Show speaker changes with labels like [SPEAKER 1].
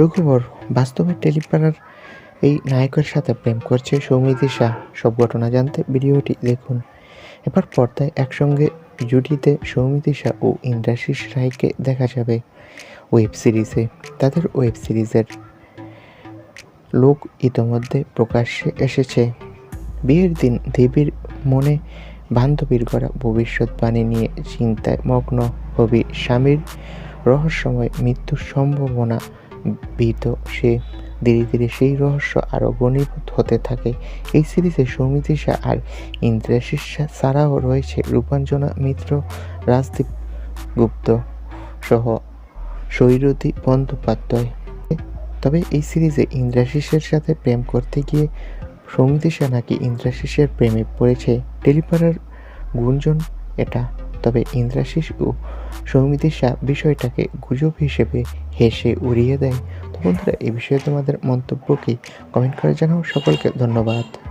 [SPEAKER 1] সুখবর, বাস্তবে টেলিপাড়ার এই নায়কের সাথে প্রেম করছে সৌমিতি শাহ সব ঘটনা জানতে ভিডিওটি দেখুন। এবার পর্দায় একসঙ্গে জুটিতে সৌমিতি শাহ ও ইন্দ্রাশিস রায়কে দেখা যাবে ওয়েব সিরিজে। তাদের ওয়েব সিরিজের লোক ইতোমধ্যে প্রকাশ্যে এসেছে। বিয়ের দিন দেবীর মনে বান্ধবীর করা ভবিষ্যৎবাণী নিয়ে চিন্তায় মগ্ন হবি স্বামীর রহস্যময় মৃত্যুর সম্ভাবনা ভীত, সে ধীরে ধীরে সেই রহস্য আরও ঘনীভূত হতে থাকে। এই সিরিজে সৌমিতি শাহ আর ইন্দ্রাশিস ছাড়াও রয়েছে রূপাঞ্জনা মিত্র, রাজদীপ গুপ্ত সহ সৈরতী বন্দ্যোপাধ্যায়। তবে এই সিরিজে ইন্দ্রাশিসের সাথে প্রেম করতে গিয়ে সৌমিতি শাহ নাকি ইন্দ্রাশিসের প্রেমে পড়েছে। টেলিপাড়ার গুঞ্জন এটা। তবে ইন্দ্রাশিস ও সৌমিতিশা বিষয়টাকে গুজব হিসেবে হেসে উড়িয়ে দেয়। তো বন্ধুরা এই বিষয়ে তোমাদের মন্তব্য কি? কমেন্ট করে জানাও। সকলকে ধন্যবাদ।